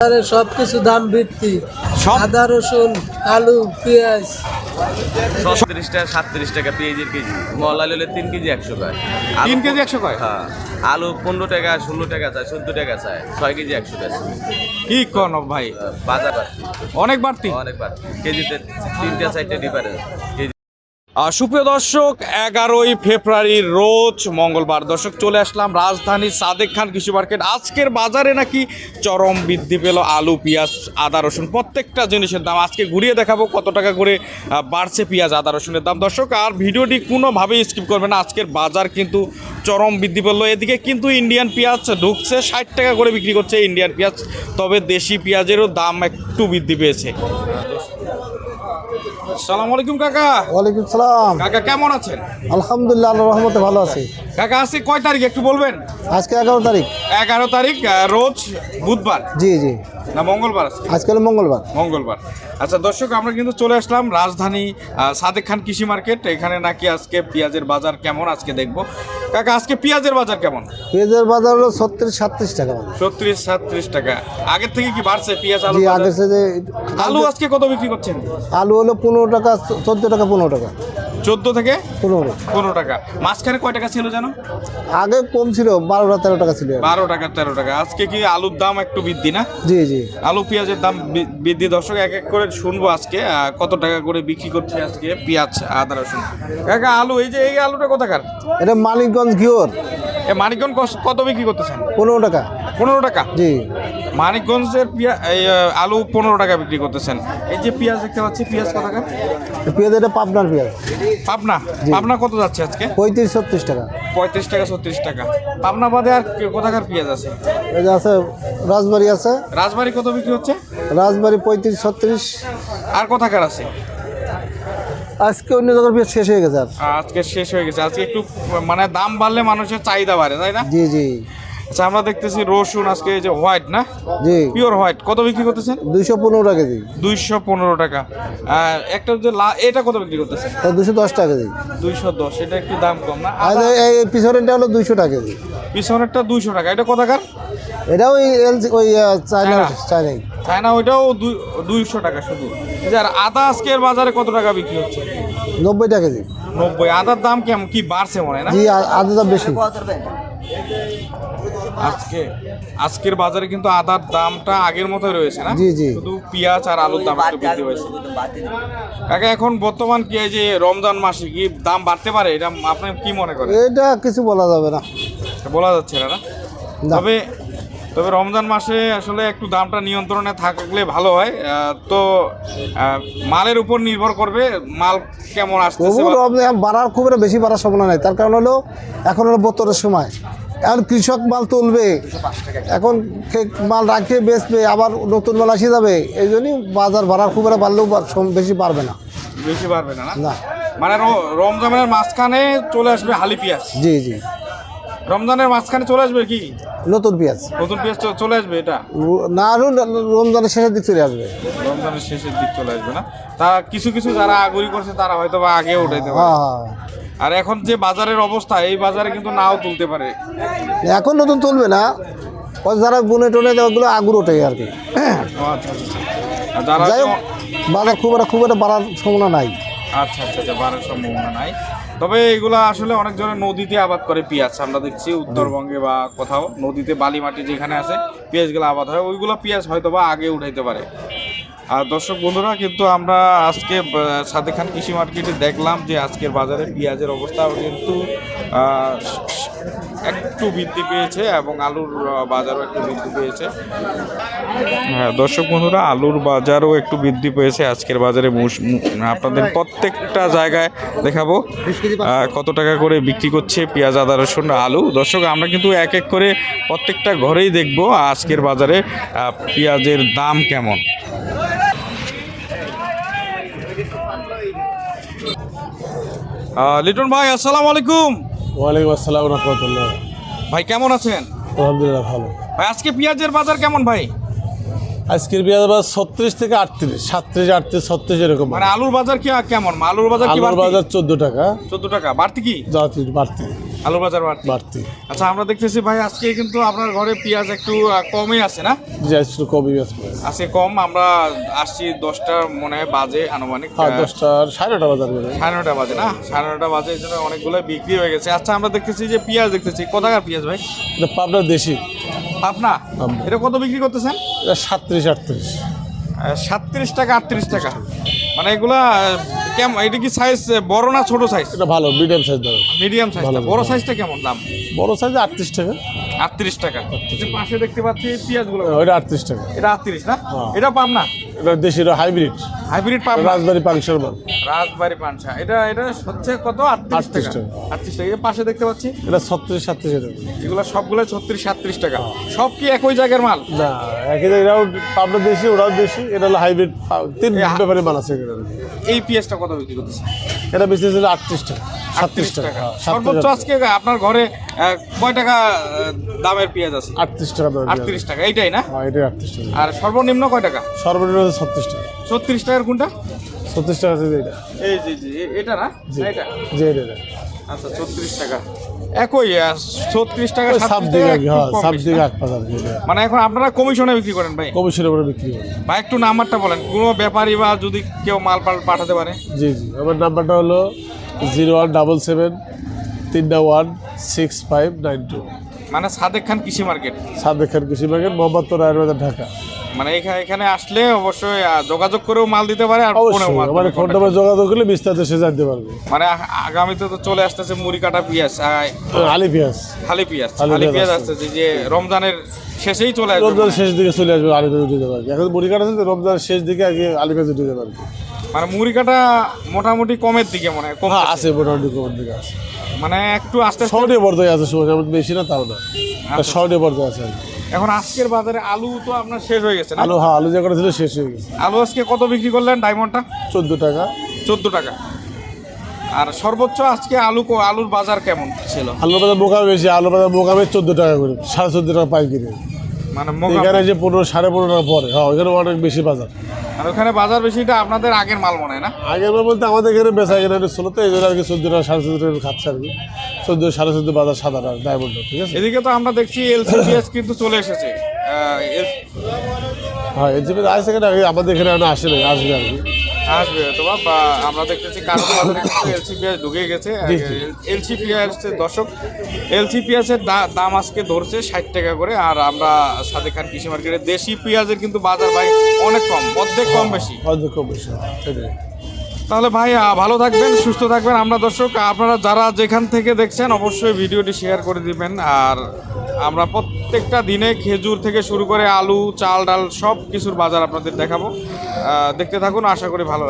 বাজারে সব কিছু দাম বৃদ্ধি? আদা রসুন আলু পেঁয়াজ। ছত্রিশ টাকা সাতত্রিশ টাকা পেঁয়াজের কেজি তিন কেজি একশো তিন কেজি একশো কয় হ্যাঁ। আলু পনেরো টাকা ষোলো টাকা চায় চোদ্দ টাকা চায় ছয় কেজি একশো টাকা। কি কোন ভাই? বাজার বাড়তি। অনেক বাড়তি? অনেক বাড়তি। কেজিতে তিনটা চারটে ডিফারেন্স সুপ্রিয় দর্শক, এগারোই ফেব্রুয়ারির রোজ মঙ্গলবার। দর্শক, চলে আসলাম রাজধানীর সাদেক খান কৃষি মার্কেট। আজকের বাজারে নাকি চরম বৃদ্ধি পেল আলু, পেঁয়াজ, আদা, রসুন। প্রত্যেকটা জিনিসের দাম আজকে ঘুরিয়ে দেখাবো কত টাকা করে বাড়ছে পেঁয়াজ, আদা, রসুনের দাম। দর্শক, আর ভিডিওটি কোনোভাবেই স্কিপ করবে না। আজকের বাজার কিন্তু চরম বৃদ্ধি পেল। এদিকে কিন্তু ইন্ডিয়ান পেঁয়াজ ঢুকছে, ষাট টাকা করে বিক্রি করছে ইন্ডিয়ান পেঁয়াজ, তবে দেশি পেঁয়াজেরও দাম একটু বৃদ্ধি পেয়েছে। সালাম আলাইকুম কাকা। ওয়ালাইকুম সালাম। কাকা কেমন আছেন? আলহামদুলিল্লাহ আল্লাহর রহমতে ভালো আছি। কাকা আজকে কয় তারিখ একটু বলবেন? আজকে এগারো তারিখ। এগারো তারিখ রোজ বুধবার? জি জি। না মঙ্গলবার আজকে? আজকে হলো মঙ্গলবার। মঙ্গলবার। আচ্ছা দর্শক আমরা কিন্তু চলে আসলাম রাজধানী সাদেক খান কৃষি মার্কেট। এখানে নাকি আজকে পেঁয়াজের বাজার কেমন আজকে দেখব। কাকা আজকে পেঁয়াজের বাজার কেমন? পেঁয়াজের বাজার হলো সত্তর সাতত্রিশ টাকা মতো। ছত্রিশ সাতত্রিশ টাকা। আগের থেকে কি বাড়ছে পেঁয়াজ আলু আগের আলু আজকে কত বিক্রি করছেন? আলু হলো পনেরো টাকা চোদ্দ টাকা পনেরো টাকা। চোদ্দ থেকে পনেরো। পনেরো টাকা। মাঝখানে কয় টাকা ছিল জানো? আগে কম ছিল বারোটা তেরো টাকা ছিল। বারো টাকা তেরো টাকা। আজকে কি আলুর দাম একটু বৃদ্ধি না? জি জি। আলু পেঁয়াজের দাম বৃদ্ধি। দর্শক এক এক করে শুনব আজকে কত টাকা করে বিক্রি করছে আজকে পেঁয়াজ আদা রসুন। কাকা আলু এই যে এই আলুটা কোথাকার? এটা মানিকগঞ্জ ঘিওর। এ মানিকগঞ্জ কত বিক্রি করতেছেন? পনেরো টাকা। পনেরো টাকা? জি। মানিকগঞ্জের পেঁয়া আলু পনেরো টাকা বিক্রি করতেছেন। এই যে পেঁয়াজ দেখতে পাচ্ছি পেঁয়াজ কোথাকার পেঁয়াজ এটা পাবনার পেঁয়াজ। পাবনা? পাবনা কত যাচ্ছে আজকে? পঁয়ত্রিশ ছত্রিশ টাকা। পঁয়ত্রিশ টাকা ছত্রিশ টাকা। পাবনা বাদে আর কোথাকার পেঁয়াজ আছে? এই যে আছে রাজবাড়ি আছে। রাজবাড়ি কত বিক্রি হচ্ছে? রাজবাড়ি পঁয়ত্রিশ ছত্রিশ। আর কোথাকার আছে? আজকে অন্য জায়গার পেঁয়াজ শেষ হয়ে গেছে আর। আজকে শেষ হয়ে গেছে। আজকে একটু মানে দাম বাড়লে মানুষের চাহিদা বাড়ে তাই না? জি জি। আচ্ছা আমরা দেখতেছি রসুন আজকে এই যে হোয়াইট না? জি। পিওর হোয়াইট কত বিক্রি করতেছেন? দুইশো পনেরো টাকা কেজি। দুইশো পনেরো টাকা। আর একটা যে লা এটা কত বিক্রি করতেছেন? দুশো দশ টাকা কেজি। দুইশো দশ এটা একটু দাম কম না? আর এই পিছনেরটা হলো দুইশো টাকা কেজি। পিছনেরটা দুইশো টাকা। এটা কোথাকার? এটা ওই এল ওই চায়না চায়না। চায়নাই চায়না ওইটাও দুই- দুইশো টাকা শুধু। আর আদা আজকের বাজারে কত টাকা বিক্রি হচ্ছে? নব্বই টাকা কেজি। নব্বই। আদার দাম কেমন কি বাড়ছে মনে হয় না? জি আ- আদা দাম বেশি। আজকে আজকের বাজারে কিন্তু আদার দামটা আগের মতোই রয়েছে না? জি, জি। শুধু পেঁয়াজ আর আলুর দাম একটু বৃদ্ধি হয়েছে কাকা এখন বর্তমান কি এই যে রমজান মাসে কি দাম বাড়তে পারে? এটা আপনি কি মনে করেন? এটা কিছু বলা যাবে না। বলা যাচ্ছে না না। তবে তবে রমজান মাসে আসলে একটু দামটা নিয়ন্ত্রণে থাকলে ভালো হয়। তো মালের উপর নির্ভর করবে মাল কেমন রমজান বাড়ার খুব বেশি বাড়ার সম্ভাবনা নেই। তার কারণ হলো এখন হলো বোতরের সময়। এখন কৃষক মাল তুলবে। এখন মাল রাখে বেচবে আবার নতুন মাল আসে যাবে। এই জন্যই বাজার ভাড়া খুব একটা বাড়লেও বেশি পারবে না। বেশি পারবে না না? মানে রমজানের মাঝখানে চলে আসবে হালি পেঁয়াজ। জি জি। রমজানের মাঝখানে চলে আসবে কি? নতুন পেঁয়াজ। নতুন পেঁয়াজ চলে আসবে এটা? না রমজানের শেষের দিক চলে আসবে। রমজানের শেষের দিক চলে আসবে না? তা কিছু কিছু যারা আগুরি করছে তারা হয়তো বা আগে উঠাইতে পারে। হ্যাঁ হ্যাঁ। আর এখন যে বাজারের অবস্থা এই বাজারে কিন্তু নাও তুলতে পারে। এখন নতুন তুলবে না। যারা বুনে টোনে ওগুলো আগুর ওঠে আর কি। আচ্ছা আচ্ছা আর যারা যাই হোক বাজার খুব একটা খুব একটা বাড়ার সম্ভাবনা নাই। আচ্ছা আচ্ছা আচ্ছা বাড়ার সম্ভাবনা নাই। তবে এগুলা আসলে অনেক জনের নদীতে আবাদ করে পেঁয়াজ। আমরা দেখছি উত্তরবঙ্গে বা কোথাও নদীতে বালি মাটি যেখানে আছে পেঁয়াজগুলো আবাদ হয়। ওইগুলো পেঁয়াজ হয়তো বা আগে উঠাইতে পারে। আর দর্শক বন্ধুরা, কিন্তু আমরা আজকে সাদেক খান কৃষি মার্কেটে দেখলাম যে আজকের বাজারে পেঁয়াজের অবস্থা কিন্তু একটু বৃদ্ধি পেয়েছে এবং আলুর বাজারও একটু বৃদ্ধি পেয়েছে। হ্যাঁ দর্শক বন্ধুরা, আলুর বাজারও একটু বৃদ্ধি পেয়েছে আজকের বাজারে। আপনাদের প্রত্যেকটা জায়গায় দেখাবো কত টাকা করে বিক্রি করছে পেঁয়াজ, আদা, রসুন, আলু। দর্শক, আমরা কিন্তু এক এক করে প্রত্যেকটা ঘরেই দেখব আজকের বাজারে পেঁয়াজের দাম কেমন। লিটন ভাই আসসালামু আলাইকুম। ওয়ালাইকুম আসসালাম রহমতুল্লাহ। ভাই কেমন আছেন? আলহামদুলিল্লাহ ভালো। ভাই আজকে পেঁয়াজের বাজার কেমন ভাই? আজকের পেঁয়াজ বাজার ছত্রিশ থেকে আটত্রিশ সাতত্রিশ আটত্রিশ ছত্রিশ এরকম। মানে আলুর বাজার কি কেমন? আলুর বাজার কি আলুর বাজার চোদ্দ টাকা। চোদ্দ টাকা। বাড়তি কি? বাড়তি। আলু বাজার বাড়তি বাড়তি আচ্ছা আমরা দেখতেছি ভাই আজকে কিন্তু আপনার ঘরে পেঁয়াজ একটু কমই আছে না? যে একটু কমই বেচবো আজকে কম আমরা আসছি দশটার মনে হয় বাজে আনুমানিক। হ্যাঁ আহ, দশটার সাড়ে নটা বাজার সাড়ে নটা বাজে না? সাড়ে নটা বাজে এই জন্য অনেকগুলো বিক্রি হয়ে গেছে। আচ্ছা আমরা দেখতেছি যে পেঁয়াজ দেখতেছি। কোথাকার পেঁয়াজ ভাই? এটা পাবনার দেশি। পাবনা। এটা কত বিক্রি করতেছেন? এটা সাতত্রিশ আটত্রিশ। সাতত্রিশ টাকা আটত্রিশ টাকা। মানে এগুলা কেমন? এটা কি সাইজ বড় না ছোট সাইজ এটা ভালো মিডিয়াম সাইজ দাম। মিডিয়াম সাইজটা বড় সাইজটা কেমন দাম? বড় সাইজ আটত্রিশ টাকা। আটত্রিশ টাকা। যে পাশে দেখতে পাচ্ছি পেঁয়াজগুলো। ওইটা আটত্রিশ টাকা। এটা আটত্রিশ না? হ্যাঁ। এটা পাম না এটা দেশি এটা হাইব্রিড হাইব্রিড পাম না? রাজবাড়ি পাংশার মাল। রাজবাড়ি পাংশা। এটা এটা হচ্ছে কত? আটত্রিশ 38 টাকা। টাকা। আটত্রিশ টাকা। এর পাশে দেখতে পাচ্ছি? এটা ছত্রিশ সাতত্রিশ টাকা এগুলো সবগুলো ছত্রিশ সাতত্রিশ টাকা। সব কি একই জায়গার মাল? না একই জায়গায় পাবনার দেশি ওরাও দেশি। এটা হলো হাইব্রিড তিন ব্যাপারে মাল আছে এই পিএসটা কত বিক্রি করতেছে? এটা বেশি ছিল আটত্রিশ টাকা। সাতত্রিশ টাকা। সর্বোচ্চ আজকে আপনার ঘরে কয় টাকা দামের পেঁয়াজ আছে? আটত্রিশ টাকা আটত্রিশ টাকা এইটাই না? হ্যাঁ এটাই আটত্রিশ টাকা। আর সর্বনিম্ন কয় টাকা? সর্বনিম্ন ছত্রিশ টাকা। ছত্রিশ টাকার কোনটা? ছত্রিশ টাকা আছে এটা এই জি জি এটা না? এটা জি এটা। আচ্ছা ছত্রিশ টাকা। একই ছত্রিশ টাকা সাত দিকে হ্যাঁ সাত দিকে আট পাঁচ। মানে এখন আপনারা কমিশনে বিক্রি করেন ভাই? কমিশনের উপরে বিক্রি করেন ভাই একটু নাম্বারটা বলেন। কোনো ব্যাপারী বা যদি কেউ মাল পাঠাতে পারে? জি জি। আমার নাম্বারটা হলো জিরো ওয়ান ডাবল সেভেন তিনটা one six five nine two. মানে সাদেক খান কৃষি মার্কেট? সাদেক খান কৃষি বাগান মোহাম্মদপুর আয়ুর্বেদ ঢাকা। মানে এখানে এখানে আসলে অবশ্যই যোগাযোগ করেও মাল দিতে পারে আর আমার ফোন নাম্বার যোগাযোগ করলে বিস্তারিত সে জানতে পারবে। মানে আগামীতে তো চলে আসতেছে মুড়ি কাটা পেঁয়াজ আলি পেঁয়াজ। খালি পেঁয়াজ খালি পেঁয়াজ আসতেছে যে রমজানের শেষেই চলে আসবে রমজানের শেষ দিকে চলে আসবে আলি পেঁয়াজ উঠে যাবে এখন মুড়ি কাটা রমজানের শেষ দিকে আগে আলি পেঁয়াজ উঠে যাবে আর কি। মানে মুড়ি কাটা মোটামুটি কমের দিকে মনে হয় কম হ্যাঁ আছে। মোটামুটি কোমর দিকে আছে। মানে একটু আস্তে শর্টে পর্যায়ে আছে বেশি না তাও না। শর্টে পর্যায়ে আছে এখন আজকের বাজারে আলু তো আপনার শেষ হয়ে গেছে আলু হ্যাঁ আলু যে কটা ছিল শেষ হয়ে গেছে। আলু আজকে কত বিক্রি করলেন ডায়মন্ডটা? চোদ্দ টাকা। চোদ্দ টাকা। আর সর্বোচ্চ আজকে আলু আলুর বাজার কেমন ছিল? আলু বাজার মোকামে বেশি আলু বাজার মোকামে চোদ্দ টাকা করে সাড়ে চোদ্দ টাকা পাইকারি। মানে এখানে যে পনেরো সাড়ে পনেরো পরে হ্যাঁ ওইখানে অনেক বেশি বাজার। আর ওখানে বাজার বেশিটা আপনাদের আগের মাল মনে হয় না? আগের মাল বলতে আমাদের এখানে বেচা এখানে ষোলো তো এই জন্য আর কি চোদ্দ টাকা সাড়ে চোদ্দ টাকা খাচ্ছে আর কি। চোদ্দ সাড়ে চোদ্দ বাজার সাদা টাকা ডায়মন্ড ঠিক আছে? এদিকে তো আমরা দেখছি এলসিপিএস কিন্তু চলে এসেছে। হ্যাঁ এলসিপিএস আসছে কেন আমাদের এখনও আসে না আসবে আর কি। আসবে হয়তো বা, আমরা দেখতেছি কারণ এলসিপিএস ঢুকে গেছে। এলসিপিএস দর্শক এলসিপিএস এর দাম আজকে ধরছে ষাট টাকা করে আর আমরা সাদেক খান কৃষি মার্কেটে দেশি পেঁয়াজের কিন্তু বাজার ভাই অনেক কম অর্ধেক কম বেশি। হয়তো কম বেশি তাহলে ভাই ভালো থাকবেন সুস্থ থাকবেন। আমরা দর্শক আপনারা যারা যেখান থেকে দেখছেন অবশ্যই ভিডিওটি শেয়ার করে দিবেন আর আমরা প্রত্যেকটা দিনে খেজুর থেকে শুরু করে আলু, চাল, ডাল সব কিছুর বাজার আপনাদের দেখাবো। দেখতে থাকুন, আশা করি ভালো